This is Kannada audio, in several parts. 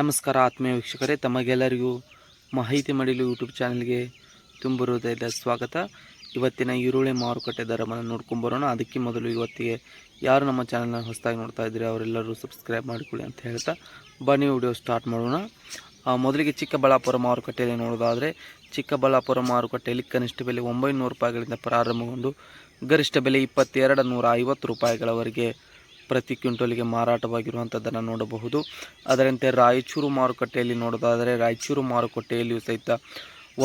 ನಮಸ್ಕಾರ ಆತ್ಮೀಯ ವೀಕ್ಷಕರೇ, ತಮಗೆಲ್ಲರಿಗೂ ಮಾಹಿತಿ ಮಾಡಲು ಯೂಟ್ಯೂಬ್ ಚಾನಲ್ಗೆ ತುಂಬ ಸ್ವಾಗತ. ಇವತ್ತಿನ ಈರುಳ್ಳಿ ಮಾರುಕಟ್ಟೆ ದರವನ್ನು ನೋಡ್ಕೊಂಬರೋಣ ಅದಕ್ಕೆ ಮೊದಲು ಇವತ್ತಿಗೆ ಯಾರು ನಮ್ಮ ಚಾನಲ್ನ ಹೊಸದಾಗಿ ನೋಡ್ತಾ ಇದ್ದೀರಿ, ಅವರೆಲ್ಲರೂ ಸಬ್ಸ್ಕ್ರೈಬ್ ಮಾಡಿಕೊಳ್ಳಿ ಅಂತ ಹೇಳ್ತಾ ಬನ್ನಿ ವಿಡಿಯೋ ಸ್ಟಾರ್ಟ್ ಮಾಡೋಣ. ಮೊದಲಿಗೆ ಚಿಕ್ಕಬಳ್ಳಾಪುರ ಮಾರುಕಟ್ಟೆಯಲ್ಲಿ ನೋಡೋದಾದರೆ, ಚಿಕ್ಕಬಳ್ಳಾಪುರ ಮಾರುಕಟ್ಟೆಯಲ್ಲಿ ಕನಿಷ್ಠ ಬೆಲೆ ಒಂಬೈನೂರು ರೂಪಾಯಿಗಳಿಂದ ಪ್ರಾರಂಭಗೊಂಡು, ಗರಿಷ್ಠ ಬೆಲೆ ಇಪ್ಪತ್ತೆರಡು ನೂರ ಐವತ್ತು ರೂಪಾಯಿಗಳವರೆಗೆ ಪ್ರತಿ ಕ್ವಿಂಟಲ್ಗೆ ಮಾರಾಟವಾಗಿರುವಂಥದ್ದನ್ನು ನೋಡಬಹುದು. ಅದರಂತೆ ರಾಯಚೂರು ಮಾರುಕಟ್ಟೆಯಲ್ಲಿ ನೋಡೋದಾದರೆ ರಾಯಚೂರು ಮಾರುಕಟ್ಟೆಯಲ್ಲಿಯೂ ಸಹಿತ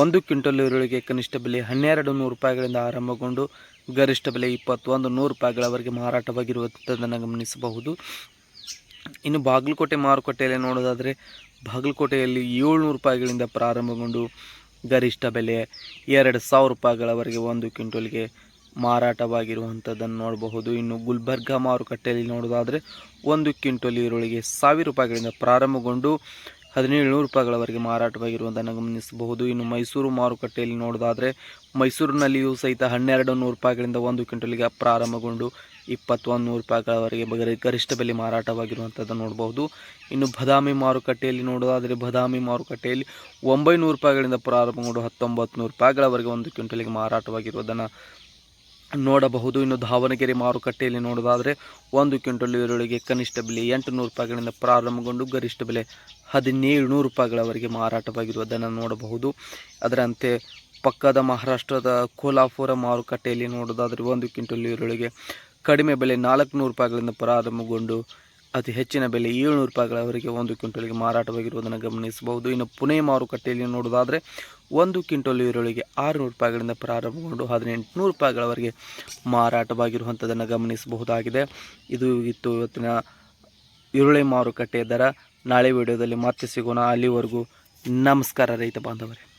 ಒಂದು ಕ್ವಿಂಟಲ್ ಈರುಳ್ಳಿಗೆ ಕನಿಷ್ಠ ಬೆಲೆ ಹನ್ನೆರಡು ನೂರು ರೂಪಾಯಿಗಳಿಂದ ಆರಂಭಗೊಂಡು ಗರಿಷ್ಠ ಬೆಲೆ ಇಪ್ಪತ್ತೊಂದು ನೂರು ರೂಪಾಯಿಗಳವರೆಗೆ ಮಾರಾಟವಾಗಿರುವಂಥದ್ದನ್ನು ಗಮನಿಸಬಹುದು. ಇನ್ನು ಬಾಗಲಕೋಟೆ ಮಾರುಕಟ್ಟೆಯಲ್ಲಿ ನೋಡೋದಾದರೆ ಬಾಗಲಕೋಟೆಯಲ್ಲಿ ಏಳ್ನೂರು ರೂಪಾಯಿಗಳಿಂದ ಪ್ರಾರಂಭಗೊಂಡು ಗರಿಷ್ಠ ಬೆಲೆ ಎರಡು ಸಾವಿರ ರೂಪಾಯಿಗಳವರೆಗೆ ಒಂದು ಕ್ವಿಂಟಲ್ಗೆ ಮಾರಾಟವಾಗಿರುವಂಥದ್ದನ್ನು ನೋಡಬಹುದು. ಇನ್ನು ಗುಲ್ಬರ್ಗಾ ಮಾರುಕಟ್ಟೆಯಲ್ಲಿ ನೋಡೋದಾದರೆ ಒಂದು ಕ್ವಿಂಟಲ್ ಈರುಳ್ಳಿಗೆ ಸಾವಿರ ರೂಪಾಯಿಗಳಿಂದ ಪ್ರಾರಂಭಗೊಂಡು ಹದಿನೇಳು ನೂರು ರೂಪಾಯಿಗಳವರೆಗೆ ಮಾರಾಟವಾಗಿರುವುದನ್ನು ಗಮನಿಸಬಹುದು. ಇನ್ನು ಮೈಸೂರು ಮಾರುಕಟ್ಟೆಯಲ್ಲಿ ನೋಡೋದಾದರೆ ಮೈಸೂರಿನಲ್ಲಿಯೂ ಸಹಿತ ಹನ್ನೆರಡು ನೂರು ರೂಪಾಯಿಗಳಿಂದ ಒಂದು ಕ್ವಿಂಟಲ್ಗೆ ಪ್ರಾರಂಭಗೊಂಡು ಇಪ್ಪತ್ತೊಂದು ನೂರು ರೂಪಾಯಿಗಳವರೆಗೆ ಗರಿಷ್ಠ ಬೆಲೆ ಮಾರಾಟವಾಗಿರುವಂಥದ್ದನ್ನು ನೋಡಬಹುದು. ಇನ್ನು ಬದಾಮಿ ಮಾರುಕಟ್ಟೆಯಲ್ಲಿ ನೋಡೋದಾದರೆ ಬದಾಮಿ ಮಾರುಕಟ್ಟೆಯಲ್ಲಿ ಒಂಬೈನೂರು ರೂಪಾಯಿಗಳಿಂದ ಪ್ರಾರಂಭಗೊಂಡು ಹತ್ತೊಂಬತ್ತು ನೂರು ರೂಪಾಯಿಗಳವರೆಗೆ ಒಂದು ಕ್ವಿಂಟಲ್ಗೆ ಮಾರಾಟವಾಗಿರುವುದನ್ನು ನೋಡಬಹುದು. ಇನ್ನು ದಾವಣಗೆರೆ ಮಾರುಕಟ್ಟೆಯಲ್ಲಿ ನೋಡೋದಾದರೆ ಒಂದು ಕ್ವಿಂಟಲ್ ಈರುಳ್ಳಿಗೆ ಕನಿಷ್ಠ ಬೆಲೆ ಎಂಟು ನೂರು ರೂಪಾಯಿಗಳಿಂದ ಪ್ರಾರಂಭಗೊಂಡು ಗರಿಷ್ಠ ಬೆಲೆ ಹದಿನೇಳು ನೂರು ರೂಪಾಯಿಗಳವರೆಗೆ ಮಾರಾಟವಾಗಿರುವುದನ್ನು ನೋಡಬಹುದು. ಅದರಂತೆ ಪಕ್ಕದ ಮಹಾರಾಷ್ಟ್ರದ ಕೋಲಾಪುರ ಮಾರುಕಟ್ಟೆಯಲ್ಲಿ ನೋಡೋದಾದರೆ ಒಂದು ಕ್ವಿಂಟಲ್ ಈರುಳ್ಳಿಗೆ ಕಡಿಮೆ ಬೆಲೆ ನಾಲ್ಕುನೂರು ರೂಪಾಯಿಗಳಿಂದ ಪ್ರಾರಂಭಗೊಂಡು ಅತಿ ಹೆಚ್ಚಿನ ಬೆಲೆ ಏಳ್ನೂರು ರೂಪಾಯಿಗಳವರೆಗೆ ಒಂದು ಕ್ವಿಂಟಲ್ಗೆ ಮಾರಾಟವಾಗಿರುವುದನ್ನು ಗಮನಿಸಬಹುದು. ಇನ್ನು ಪುಣೆ ಮಾರುಕಟ್ಟೆಯಲ್ಲಿ ನೋಡೋದಾದರೆ ಒಂದು ಕ್ವಿಂಟಲ್ ಈರುಳ್ಳಿಗೆ ಆರುನೂರು ರೂಪಾಯಿಗಳಿಂದ ಪ್ರಾರಂಭಗೊಂಡು ಹದಿನೆಂಟುನೂರು ರೂಪಾಯಿಗಳವರೆಗೆ ಮಾರಾಟವಾಗಿರುವಂಥದ್ದನ್ನು ಗಮನಿಸಬಹುದಾಗಿದೆ. ಇದು ಇತ್ತು ಇವತ್ತಿನ ಈರುಳ್ಳಿ ಮಾರುಕಟ್ಟೆ ದರ. ನಾಳೆ ವಿಡಿಯೋದಲ್ಲಿ ಮತ್ತೆ ಸಿಗೋಣ. ಅಲ್ಲಿವರೆಗೂ ನಮಸ್ಕಾರ ರೈತ ಬಾಂಧವರೇ.